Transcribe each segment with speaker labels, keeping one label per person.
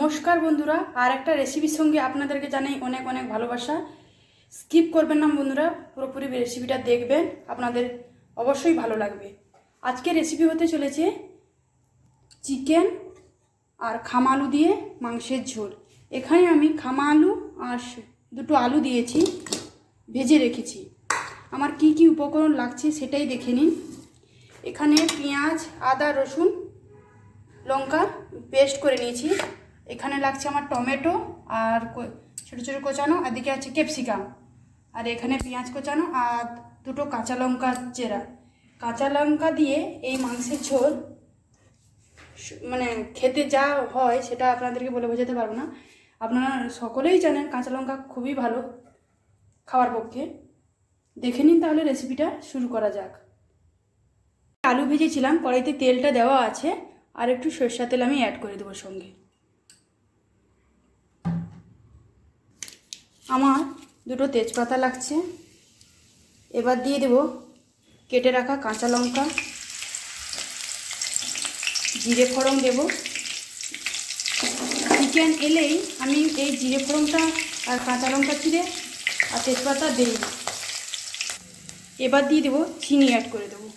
Speaker 1: নমস্কার বন্ধুরা, আর একটা রেসিপির সঙ্গে আপনাদেরকে জানাই অনেক অনেক ভালোবাসা। স্কিপ করবেন না বন্ধুরা, পুরোপুরি রেসিপিটা দেখবেন, আপনাদের অবশ্যই ভালো লাগবে। আজকে রেসিপি হতে চলেছে চিকেন আর খামা আলু দিয়ে মাংসের ঝোল। এখানে আমি খামা আলু আর দুটো আলু দিয়েছি, ভেজে রেখেছি। আমার কি কি উপকরণ লাগছে সেটাই দেখে নিন। এখানে পেঁয়াজ, আদা, রসুন লঙ্কা পেস্ট করে নিয়েছি। এখানে লাগছে আমার টমেটো আর ছোটো ছোটো কোচানো, আর দিকে আছে ক্যাপসিকাম। আর এখানে পেঁয়াজ কোচানো আর দুটো কাঁচা লঙ্কা চেরা। কাঁচা লঙ্কা দিয়ে এই মাংসের ঝোল মানে খেতে যা হয় সেটা আপনাদেরকে বলে বোঝাতে পারব না। আপনারা সকলেই জানেন কাঁচা লঙ্কা খুবই ভালো খাওয়ার পক্ষে। দেখে নিন তাহলে রেসিপিটা শুরু করা যাক। আলু ভেজেছিলাম, কড়াইতে তেলটা দেওয়া আছে, আর একটু সরষা তেল আমি অ্যাড করে দেবো সঙ্গে। আমার দুটো তেজপাতা লাগছে। এবার দিয়ে দেব কেটে রাখা কাঁচা লঙ্কা। জিরে ফোড়ন দেব। চিকেন এলেই আমি এই জিরে ফোড়নটা আর কাঁচা লঙ্কা চিড়ে আর তেজপাতা দিই। এবার দিয়ে দেবো চিনি অ্যাড করে দেবো।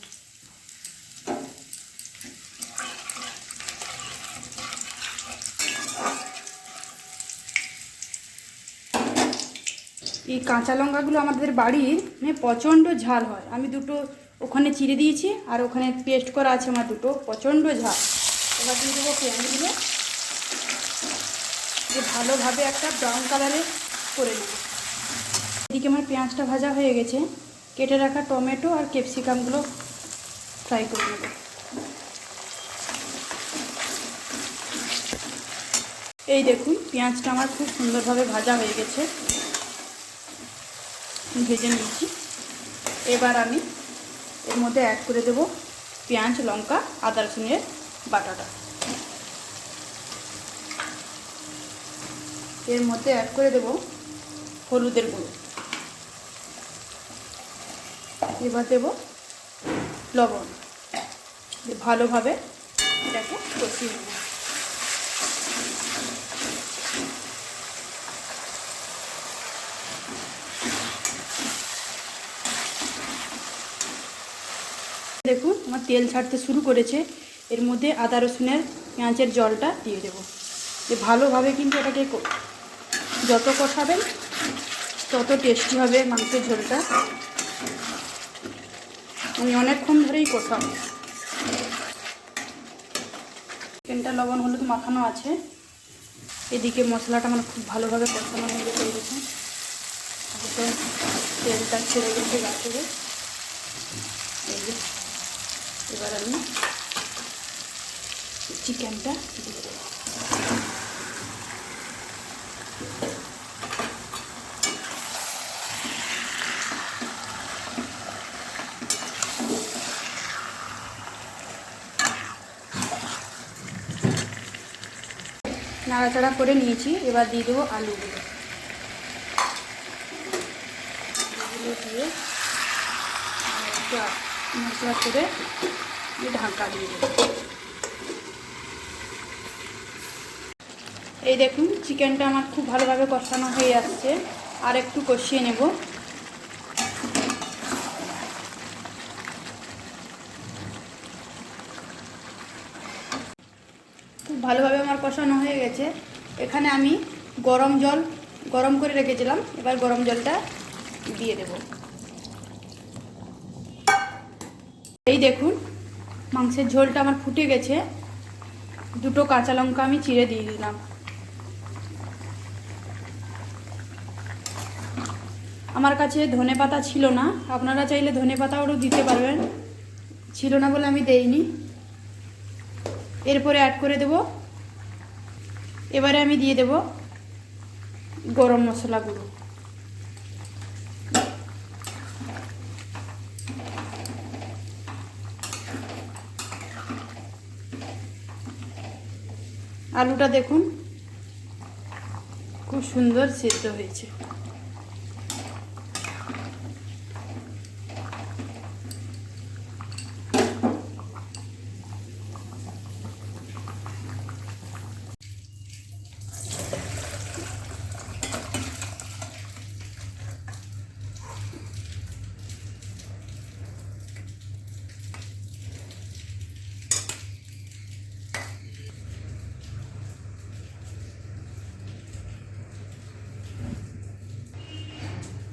Speaker 1: এই কাঁচা লঙ্কাগুলো আমাদের বাড়ির মানে প্রচণ্ড ঝাল হয়। আমি দুটো ওখানে চিড়ে দিয়েছি আর ওখানে পেস্ট করা আছে আমার দুটো, প্রচণ্ড ঝাল। এবার দিয়ে দেবো পেঁয়াজগুলো যে ভালোভাবে একটা ব্রাউন কালারে করে নেব। এদিকে আমার পেঁয়াজটা ভাজা হয়ে গেছে। কেটে রাখা টমেটো আর ক্যাপসিকামগুলো ফ্রাই করে নেব। এই দেখুন, পেঁয়াজটা আমার খুব সুন্দরভাবে ভাজা হয়ে গেছে। ভেজে নিয়েছি। এবার আমি এর মধ্যে অ্যাড করে দেব পেঁয়াজ, লঙ্কা, আদা, রসুনের বাটাটা। এর মধ্যে অ্যাড করে দেব হলুদের গুঁড়ো। এবার দেব লবণ। ভালোভাবে এটাকে কষিয়ে নেব। দেখুন, আমার তেল ছাড়তে শুরু করেছে। এর মধ্যে আদা রসুনের পেঁয়াজের জলটা দিয়ে দেবো। যে ভালোভাবে কিন্তু এটাকে যত কষাবেন, তত টেস্টি হবে মাংসের ঝোলটা। আমি অনেকক্ষণ ধরেই কষাবো। চিকেনটা লবণ, হলুদ মাখানো আছে। এদিকে মশলাটা আমার খুব ভালোভাবে কষানো হয়ে গেছে দেখুন। তেলটা ছেড়ে গেছে গা থেকে এবার আমি চিকেনটা দিয়ে দেবো। নাড়াচাড়া করে নিয়েছি, এবার দিয়ে দেবো আলুগুলো। আলুগুলো দিয়ে একটু মশলা করে ঢাকা দিয়ে দেবো। এই দেখুন, চিকেনটা আমার খুব ভালোভাবে কষানো হয়ে আসছে। আর একটু কষিয়ে নেব। খুব ভালোভাবে আমার কষানো হয়ে গেছে। এখানে আমি গরম জল গরম করে রেখেছিলাম। এবার গরম জলটা দিয়ে দেব এই দেখুন, মাংসের ঝোলটা আমার ফুটে গেছে। দুটো কাঁচা লঙ্কা আমি চিড়ে দিয়ে দিলাম। আমার কাছে ধনে পাতা ছিল না। আপনারা চাইলে ধনে পাতাও দিতে পারবেন। ছিল না বলে আমি দেইনি। এরপরে অ্যাড করে দেব। এবারে আমি দিয়ে দেব গরম মশলা গুঁড়ো আলুটা দেখুন। খুব সুন্দর সেদ্ধ হয়েছে।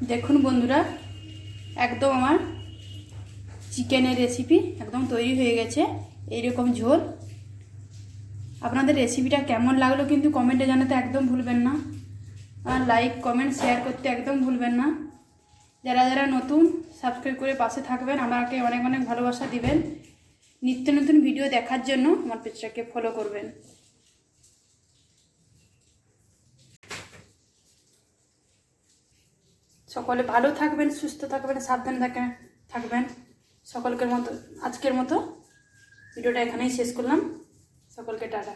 Speaker 1: দেখুন বন্ধুরা, একদম আমার চিকেনের রেসিপি একদম তৈরি হয়ে গেছে, এইরকম ঝোল। আপনাদের রেসিপিটা কেমন লাগল কিন্তু কমেন্টে জানাতে একদম ভুলবেন না। আর লাইক কমেন্ট শেয়ার করতে একদম ভুলবেন না। যারা যারা নতুন সাবস্ক্রাইব করে পাশে থাকবেন, আমাকে অনেক অনেক ভালোবাসা দিবেন। নিত্য নতুন ভিডিও দেখার জন্য আমার পেজটাকে ফলো করবেন। সকলে ভালো থাকবেন, সুস্থ থাকবেন, সাবধানে থাকেন, থাকবেন। সকলকের মতো, আজকের মতো ভিডিওটা এখানেই শেষ করলাম। সকলকে টাটা।